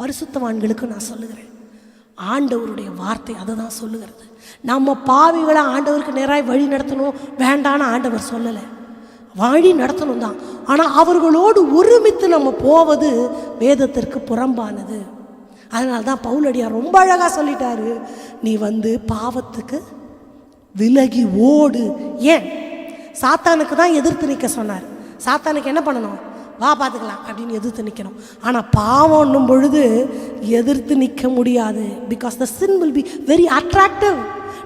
பரிசுத்தவான்களுக்கு நான் சொல்லுகிறேன். ஆண்டவருடைய வார்த்தை அதை தான் சொல்லுகிறது. நம்ம பாவிகளை ஆண்டவருக்கு நேராக வழி நடத்தணும் வேண்டான்னு ஆண்டவர் சொல்லலை. வழி நடத்தணும் தான். ஆனால் அவர்களோடு ஒருமித்து நம்ம போவது வேதத்திற்கு புறம்பானது. அதனால தான் பவுலடியார் ரொம்ப அழகாக சொல்லிட்டாரு. நீ வந்து பாவத்துக்கு விலகி ஓடு. ஏன்? சாத்தானுக்கு தான் எதிர்த்து நிற்க சொன்னார். சாத்தானுக்கு என்ன பண்ணணும்? வா பார்த்துக்கலாம் அப்படின்னு எதிர்த்து நிற்கணும் ஆனால் பாவம்னும் பொழுது எதிர்த்து நிற்க முடியாது. Because the sin will be very attractive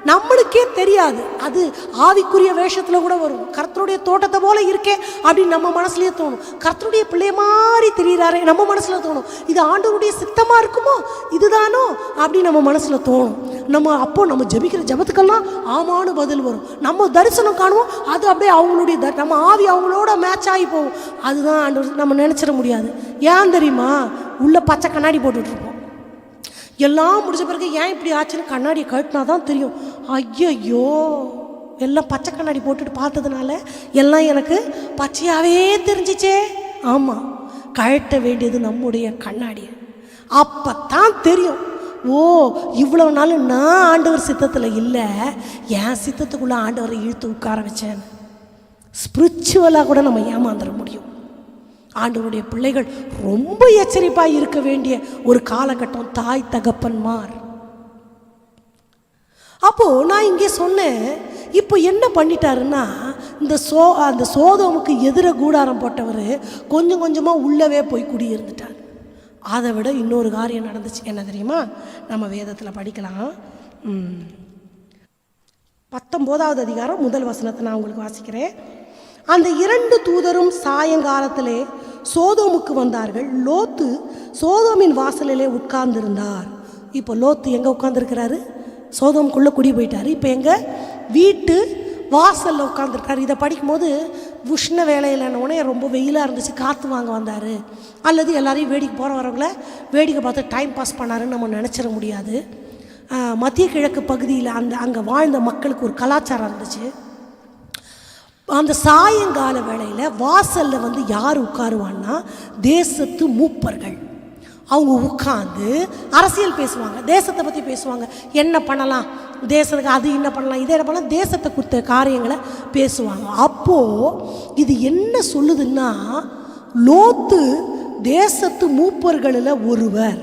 நம்மளுக்கே தெரியாது. அது ஆவிக்குரிய வேஷத்தில் கூட வரும். கர்த்தருடைய தோட்டத்தை போல இருக்கே அப்படின்னு நம்ம மனசுலயே தோணும். கர்த்தருடைய பிள்ளைய மாதிரி தெரியுறாரே நம்ம மனசுல தோணும். இது ஆண்டவருடைய சித்தமா இருக்குமோ? இதுதானோ? அப்படின்னு நம்ம மனசுல தோணும். நம்ம அப்போ நம்ம ஜெபிக்கிற ஜெபத்துக்கெல்லாம் ஆமான்னு பதில் வரும். நம்ம தரிசனம் காணுவோம். அது அப்படியே அவங்களுடைய த- நம்ம ஆவி அவங்களோட மேட்ச் ஆகி போகும். அதுதான் ஆண்டவர் நம்ம நினைச்சிட முடியாது. ஏன் தெரியுமா? உள்ள பச்சை கண்ணாடி போட்டுட்டு இருப்போம். எல்லாம் முடிஞ்ச பிறகு ஏன் இப்படி ஆச்சுன்னு கண்ணாடியை கட்டினா தான் தெரியும். ஐயையோ எல்லாம் பச்சை கண்ணாடி போட்டுட்டு பார்த்ததுனால எல்லாம் எனக்கு பச்சையாகவே தெரிஞ்சிச்சே. ஆமாம் கழட்ட வேண்டியது நம்முடைய கண்ணாடி அப்போ தான் தெரியும். ஓ இவ்வளோ நாள் நான் ஆண்டவர் சித்தத்தில் இல்லை என் சித்தத்துக்குள்ளே ஆண்டவரை இழுத்து உட்கார வச்சேன். ஸ்பிரிச்சுவலாக கூட நம்ம ஏமாந்துட முடியும். ஆண்டவருடைய பிள்ளைகள் ரொம்ப எச்சரிப்பாக இருக்க வேண்டிய ஒரு காலகட்டம் தாய் தகப்பன்மார். அப்போது நான் இங்கே சொன்னேன் இப்போ என்ன பண்ணிட்டாருன்னா இந்த சோ அந்த சோதோமுக்கு எதிர கூடாரம் போட்டவர் கொஞ்சம் கொஞ்சமாக உள்ளவே போய் குடியிருந்துட்டார். அதை விட இன்னொரு காரியம் நடந்துச்சு. என்ன தெரியுமா? நம்ம வேதத்தில் படிக்கலாம். பத்தொம்போதாவது அதிகாரம் முதல் வசனத்தை நான் உங்களுக்கு வாசிக்கிறேன். அந்த இரண்டு தூதரும் சாயங்காலத்திலே சோதோமுக்கு வந்தார்கள். லோத்து சோதோமின் வாசலிலே உட்கார்ந்திருந்தார். இப்போ லோத்து எங்கே உட்கார்ந்துருக்கிறாரு? சோதம்குள்ளே குடி போயிட்டார். இப்போ எங்கள் வீட்டு வாசலில் உட்காந்துருக்காரு இதை படிக்கும்போது உஷ்ண வேலையில் உடனே ரொம்ப வெயிலாக இருந்துச்சு. காற்று வாங்க வந்தார். அல்லது எல்லாரையும் வேடிக்கை போகிற வரவங்கள வேடிக்கை பார்த்து டைம் பாஸ் பண்ணாருன்னு நம்ம நினச்சிட முடியாது. மத்திய கிழக்கு பகுதியில் அந்த அங்கே வாழ்ந்த மக்களுக்கு ஒரு கலாச்சாரம் இருந்துச்சு. அந்த சாயங்கால வேளையில் வாசலில் வந்து யார் உட்காருவான்னா தேசத்து மூப்பர்கள். அவங்க உட்காந்து அரசியல் பேசுவாங்க தேசத்தை பற்றி பேசுவாங்க. என்ன பண்ணலாம்? தேசத்துக்கு அது என்ன பண்ணலாம்? இதை என்ன பண்ணலாம்? தேசத்தை கொடுத்த காரியங்களை பேசுவாங்க. அப்போது இது என்ன சொல்லுதுன்னா லோத்து தேசத்து மூப்பர்களில் ஒருவர்.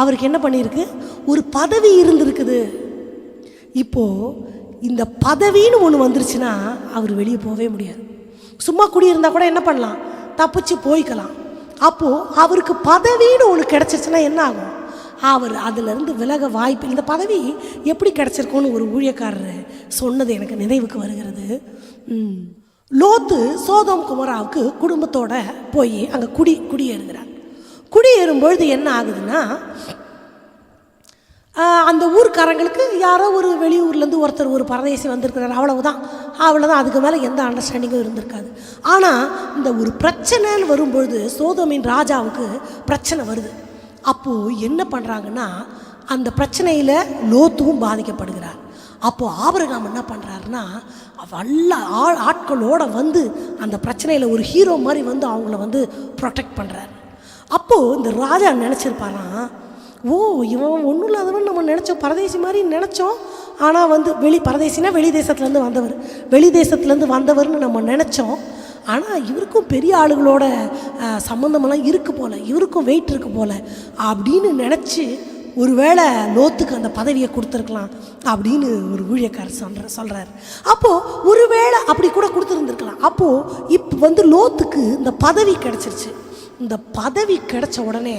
அவருக்கு என்ன பண்ணியிருக்கு? ஒரு பதவி இருந்திருக்குது. இப்போது இந்த பதவின்னு ஒன்று வந்துருச்சுன்னா அவர் வெளியே போகவே முடியாது. சும்மா குடியிருந்தா கூட என்ன பண்ணலாம்? தப்பிச்சு போய்க்கலாம். அப்போது அவருக்கு பதவின்னு ஒன்று கிடச்சிருச்சுன்னா என்ன ஆகும்? அவர் அதிலிருந்து விலக வாய்ப்பு இந்த பதவி எப்படி கிடச்சிருக்கோன்னு ஒரு ஊழியக்காரர் சொன்னது எனக்கு நினைவுக்கு வருகிறது. லோத்து சோதம் குமராவுக்கு குடும்பத்தோடு போய் அங்கே குடி குடியேறுகிறார். குடியேறும் பொழுது என்ன ஆகுதுன்னா அந்த ஊர்க்காரங்களுக்கு யாரோ ஒரு வெளியூர்லேருந்து ஒருத்தர் ஒரு பரதேசி வந்திருக்கிறார் அவ்வளவுதான். அவ்வளோதான் அதுக்கு மேலே எந்த அண்டர்ஸ்டாண்டிங்கும் இருந்திருக்காது. ஆனால் இந்த ஒரு பிரச்சனைன்னு வரும்பொழுது சோதோமின் ராஜாவுக்கு பிரச்சனை வருது. அப்போது என்ன பண்ணுறாங்கன்னா அந்த பிரச்சனையில் லோத்துவும் பாதிக்கப்படுகிறார். அப்போது ஆபரகாம் என்ன பண்ணுறாருன்னா வல்ல ஆள் ஆட்களோடு வந்து அந்த பிரச்சனையில் ஒரு ஹீரோ மாதிரி வந்து அவங்கள வந்து ப்ரொடெக்ட் பண்ணுறாரு அப்போது இந்த ராஜா நினச்சிருப்பாரான் ஓ இவன் ஒன்றும் இல்லாதவன் நம்ம நினச்சோம் பரதேசி மாதிரி நினச்சோம். ஆனால் வந்து வெளி பரதேசினா வெளி தேசத்துலேருந்து வந்தவர். வெளி தேசத்துலேருந்து வந்தவர்னு நம்ம நினச்சோம். ஆனால் இவருக்கும் பெரிய ஆளுகளோட சம்மந்தமெல்லாம் இருக்கு போல. இவருக்கும் வெயிட் இருக்கு போல. அப்படின்னு நினச்சி ஒருவேளை லோத்துக்கு அந்த பதவியை கொடுத்துருக்கலாம் அப்படின்னு ஒரு ஊழியக்காரர் சொல்கிற சொல்கிறார் அப்போது ஒருவேளை அப்படி கூட கொடுத்துருந்துருக்கலாம். அப்போது இப்போ வந்து லோத்துக்கு இந்த பதவி கிடச்சிருச்சு. இந்த பதவி கிடைச்ச உடனே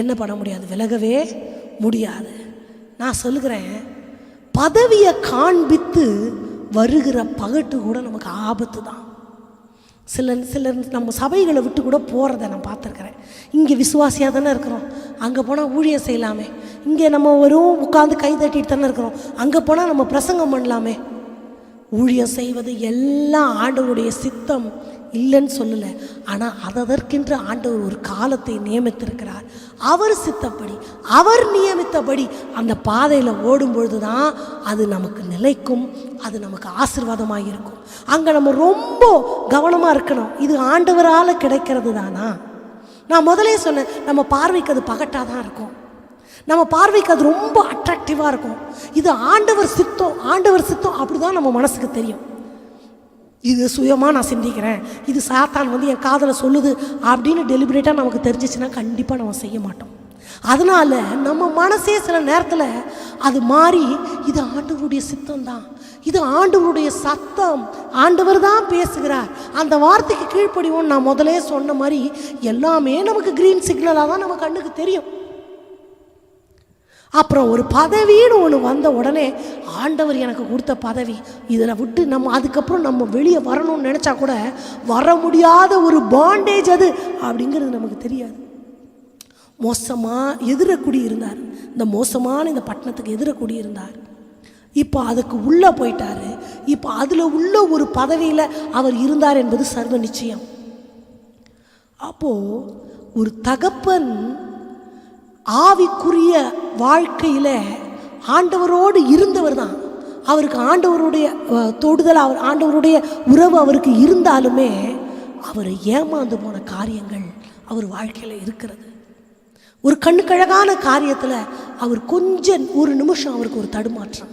என்ன பண்ண முடியாது? விலகவே முடியாது. நான் சொல்லுகிறேன் பதவியை காண்பித்து வருகிற பகட்டு கூட நமக்கு ஆபத்து தான். சில சிலர் நம்ம சபைகளை விட்டு கூட போகிறத நான் பார்த்துருக்குறேன். இங்கே விசுவாசியாக தானே இருக்கிறோம். அங்கே போனால் ஊழியம் செய்யலாமே. இங்கே நம்ம வெறும் உட்காந்து கை தட்டிட்டு தானே இருக்கிறோம். அங்கே போனால் நம்ம பிரசங்கம் பண்ணலாமே. ஊழியம் செய்வது எல்லாம் ஆண்டவருடைய சித்தம். இல்லைன்னு சொல்லலை. ஆனால் அதற்கென்று ஆண்டவர் ஒரு காலத்தை நியமித்திருக்கிறார். அவர் சித்தப்படி அவர் நியமித்தபடி அந்த பாதையில் ஓடும் பொழுது தான் அது நமக்கு நிலைக்கும் அது நமக்கு ஆசீர்வாதமாக இருக்கும். அங்கே நம்ம ரொம்ப கவனமாக இருக்கணும். இது ஆண்டவரால் கிடைக்கிறது தானா? நான் முதலே சொன்னேன் நம்ம பார்வைக்கு அது பகட்டாக தான் இருக்கும். நம்ம பார்வைக்கு அது ரொம்ப அட்ராக்டிவாக இருக்கும். இது ஆண்டவர் சித்தம் ஆண்டவர் சித்தம் அப்படி தான் நம்ம மனசுக்கு தெரியும். இது சுயமாக நான் சிந்திக்கிறேன். இது சாத்தான் வந்து என் காதலை சொல்லுது அப்படின்னு டெலிபரேட்டாக நமக்கு தெரிஞ்சிச்சுன்னா கண்டிப்பாக நம்ம செய்ய மாட்டோம். அதனால நம்ம மனசே சில நேரத்தில் அது மாறி இது ஆண்டவருடைய சித்தம் தான் இது ஆண்டவருடைய சத்தம். ஆண்டவர் தான் பேசுகிறார். அந்த வார்த்தைக்கு கீழ்ப்படிவோம் நான் முதலே சொன்ன மாதிரி எல்லாமே நமக்கு க்ரீன் சிக்னலாக தான் நம்ம கண்ணுக்கு தெரியும். அப்புறம் ஒரு பதவின்னு ஒன்று வந்த உடனே ஆண்டவர் எனக்கு கொடுத்த பதவி. இதில் விட்டு நம்ம அதுக்கப்புறம் நம்ம வெளியே வரணும்னு நினச்சா கூட வர முடியாத ஒரு பாண்டேஜ் அது அப்படிங்கிறது நமக்கு தெரியாது. மோசமாக எதிரக்குடி இருந்தார் இந்த மோசமான இந்த பட்டணத்துக்கு எதிரக்குடி இருந்தார் இப்போ அதுக்கு உள்ளே போயிட்டார். இப்போ அதில் உள்ள ஒரு பதவியில் அவர் இருந்தார் என்பது சர்வ நிச்சயம். அப்போது ஒரு தகப்பன் ஆவிக்குரிய வாழ்க்கையில் ஆண்டவரோடு இருந்தவர் தான். அவருக்கு ஆண்டவருடைய தொடுதல் அவர் ஆண்டவருடைய உறவு அவருக்கு இருந்தாலுமே அவர் ஏமாந்து போன காரியங்கள் அவர் வாழ்க்கையில் இருக்கிறது. ஒரு கண்ணுக்கழகான காரியத்தில் அவர் கொஞ்சம் ஒரு நிமிஷம் அவருக்கு ஒரு தடுமாற்றம்.